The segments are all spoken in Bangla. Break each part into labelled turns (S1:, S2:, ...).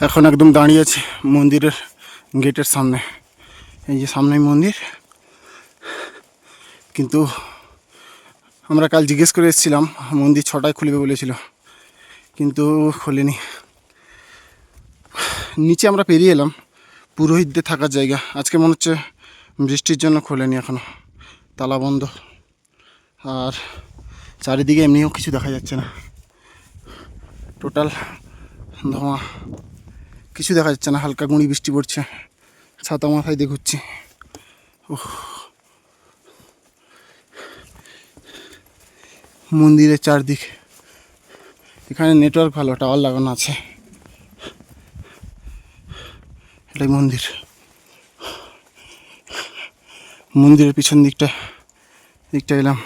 S1: এখন একদম দাঁড়িয়ে আছি মন্দিরের গেটের সামনে। এই যে সামনেই মন্দির। কিন্তু আমরা কাল জিজ্ঞেস করে এসেছিলাম, মন্দির ছটায় খুলবে বলেছিল। কিন্তু খোলেনি। নিচে আমরা পেরিয়ে এলাম। পুরোহিতদের থাকার জায়গা। আজকে মনে হচ্ছে বৃষ্টির জন্য খোলেনি এখনও তালা বন্ধ। আর চারিদিকে এমনিও কিছু দেখা যাচ্ছে না। টোটাল ধোঁয়া। কিছু দেখা যাচ্ছে না, হালকা গুঁড়ি বৃষ্টি পড়ছে। ছাতা মাথায় উফ। মন্দিরের চারদিক। এখানে নেটওয়ার্ক ভালো টাওয়ার লাগানো আছে। এটাই মন্দির। মন্দিরের পিছন দিকটা দিকটা এলাম।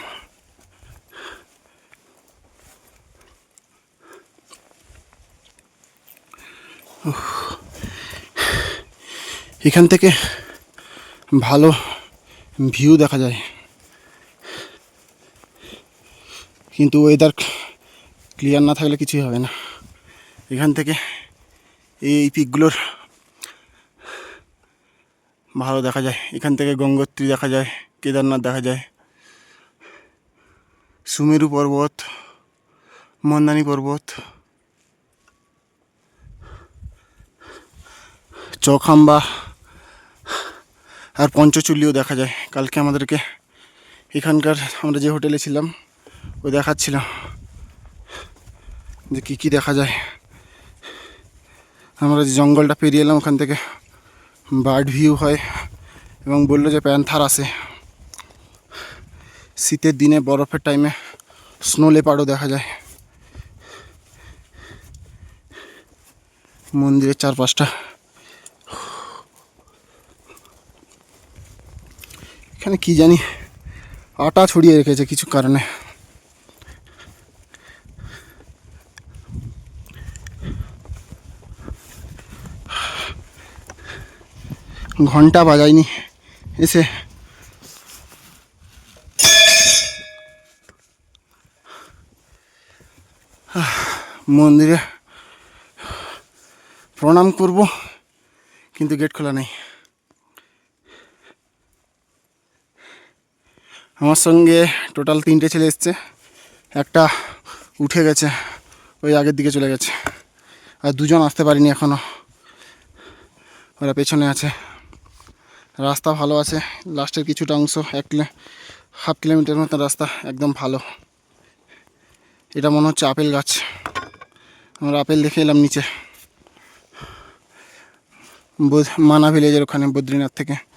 S1: উফ। এখান থেকে ভালো ভিউ দেখা যায়। কিন্তু ওয়েদার ক্লিয়ার না থাকলে কিছুই হবে না। এখান থেকে এই পিকগুলোর ভালো দেখা যায়। এখান থেকে গঙ্গোত্রী দেখা যায়, কেদারনাথ দেখা যায়। সুমেরু পর্বত মন্দানি পর্বত, চখাম্বা আর পঞ্চচুল্লিও দেখা যায়। কালকে আমাদেরকে এখানকার আমরা যে হোটেলে ছিলাম ও দেখাচ্ছিল। যে কী কী দেখা যায়। আমরা যে জঙ্গলটা পেরিয়ে এলাম ওখান থেকে, বার্ড ভিউ হয় এবং বলল যে প্যান্থার আছে। শীতের দিনে বরফের টাইমে স্নো লেপারও দেখা যায়। মন্দিরের চারপাশটা। এখানে কি জানি আটা ছড়িয়ে রেখেছে কিছু কারণে। ঘণ্টা বাজায়নি এসে। মন্দিরে প্রণাম করব, কিন্তু গেট খোলা নেই। আমার সঙ্গে টোটাল তিনটে ছেলে এসছে। একটা উঠে গেছে, ওই আগের দিকে চলে গেছে। আর দুজন আসতে পারিনি এখনও ওরা পেছনে আছে। রাস্তা ভালো আছে, লাস্টের কিছুটা অংশ এক হাফ কিলোমিটার মতো রাস্তা, একদম ভালো। এটা মনে হচ্ছে আপেল গাছ। আমরা আপেল দেখে এলাম নিচে। মানা ভিলেজের ওখানে, বদ্রীনাথ থেকে।